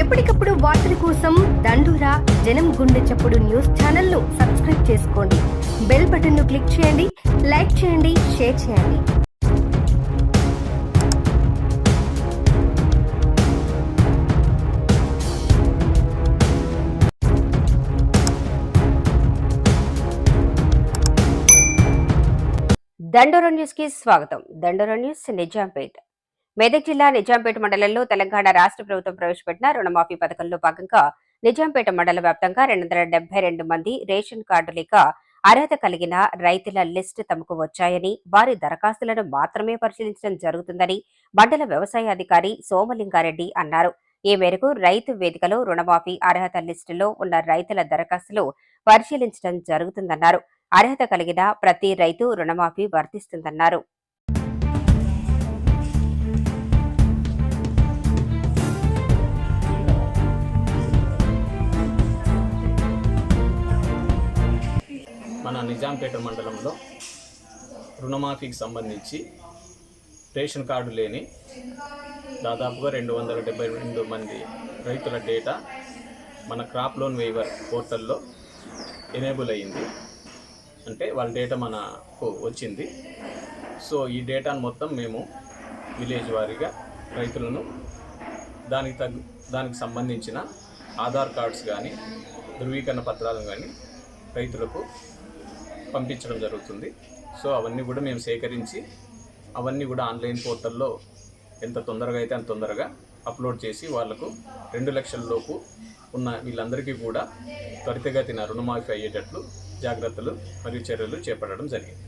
ఎప్పటికప్పుడు వార్తల కోసం దండూరా జనం గుండె చప్పుడు న్యూస్ ఛానల్ను సబ్స్క్రైబ్ చేసుకోండి. బెల్ బటన్ను క్లిక్ చేయండి లైక్ చేయండి షేర్ చేయండి. దండోర న్యూస్కి స్వాగతం. దండోర న్యూస్ నిజాంపేట్. మెదక్ జిల్లా నిజాంపేట మండలంలో తెలంగాణ రాష్ట్ర ప్రభుత్వం ప్రవేశపెట్టిన రుణమాఫీ పథకంలో భాగంగా నిజాంపేట మండల వ్యాప్తంగా రెండు వందల డెబ్బై రెండు మంది రేషన్ కార్డు లేక అర్హత కలిగిన రైతుల లిస్టు తమకు వచ్చాయని వారి దరఖాస్తులను మాత్రమే పరిశీలించడం జరుగుతుందని మండల వ్యవసాయ అధికారి సోమలింగారెడ్డి అన్నారు. ఈ మేరకు రైతు వేదికలో రుణమాఫీ అర్హత లిస్టులో ఉన్న రైతుల దరఖాస్తులు పరిశీలించడం జరుగుతుందన్నారు. అర్హత కలిగిన ప్రతి రైతు రుణమాఫీ వర్తిస్తుందన్నారు. మన నిజాంపేట మండలంలో రుణమాఫీకి సంబంధించి రేషన్ కార్డు లేని దాదాపుగా రెండు వందల డెబ్బై రెండు మంది రైతుల డేటా మన క్రాప్ లోన్ వేవర్ పోర్టల్లో ఎనేబుల్ అయ్యింది. అంటే వాళ్ళ డేటా మనకు వచ్చింది. సో ఈ డేటాను మొత్తం మేము విలేజ్ వారీగా రైతులను దానికి తగ్గ దానికి సంబంధించిన ఆధార్ కార్డ్స్ కానీ ధృవీకరణ పత్రాలను కానీ రైతులకు పంపించడం జరుగుతుంది. సో అవన్నీ కూడా మేము సేకరించి అవన్నీ కూడా ఆన్లైన్ పోర్టల్లో ఎంత తొందరగా అయితే అంత తొందరగా అప్లోడ్ చేసి వాళ్ళకు రెండు లక్షల లోపు ఉన్న వీళ్ళందరికీ కూడా త్వరితగతిన రుణమాఫీ అయ్యేటట్లు జాగ్రత్తలు మరియు చర్యలు చేపట్టడం జరిగింది.